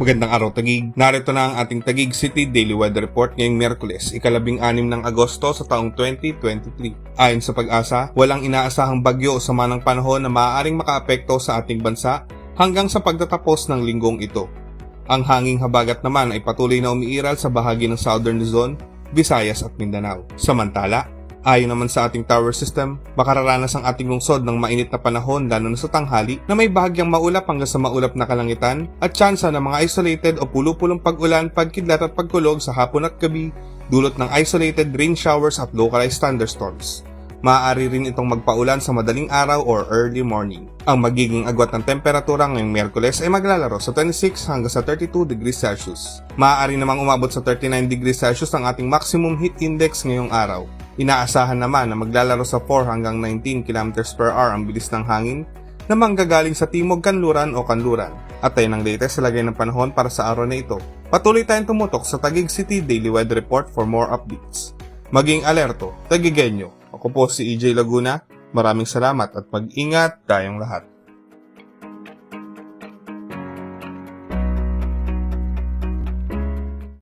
Magandang araw Tagig. Narito na ang ating Tagig City Daily Weather Report ngayong Merkules, ikalabing anim ng Agosto sa taong 2023. Ayon sa pag-asa, walang inaasahang bagyo o sama ng panahon na maaaring makaapekto sa ating bansa hanggang sa pagtatapos ng linggong ito. Ang hanging habagat naman ay patuloy na umiiral sa bahagi ng Southern Luzon, Visayas at Mindanao. Samantala, Ayon naman sa ating tower system, makararanas ang ating lungsod ng mainit na panahon lalo na sa tanghali na may bahagyang maulap hanggang sa maulap na kalangitan at tsansa ng mga isolated o pulo-pulong pag-ulan, pagkidlat at pagkulog sa hapon at gabi dulot ng isolated rain showers at localized thunderstorms. Maaari rin itong magpaulan sa madaling araw or early morning. Ang magiging agwat ng temperatura ngayong Miyerkules ay maglalaro sa 26 hanggang sa 32 degrees Celsius. Maaari namang umabot sa 39 degrees Celsius ang ating maximum heat index ngayong araw. Inaasahan naman na maglalaro sa 4 hanggang 19 km per hour ang bilis ng hangin na manggagaling sa timog kanluran o kanluran. At tayo ng latest sa lagay ng panahon para sa araw na ito. Patuloy tayong tumutok sa Taguig City Daily Weather Report for more updates. Maging alerto, tagigenyo. Ako po si EJ Laguna. Maraming salamat at mag-ingat tayong lahat.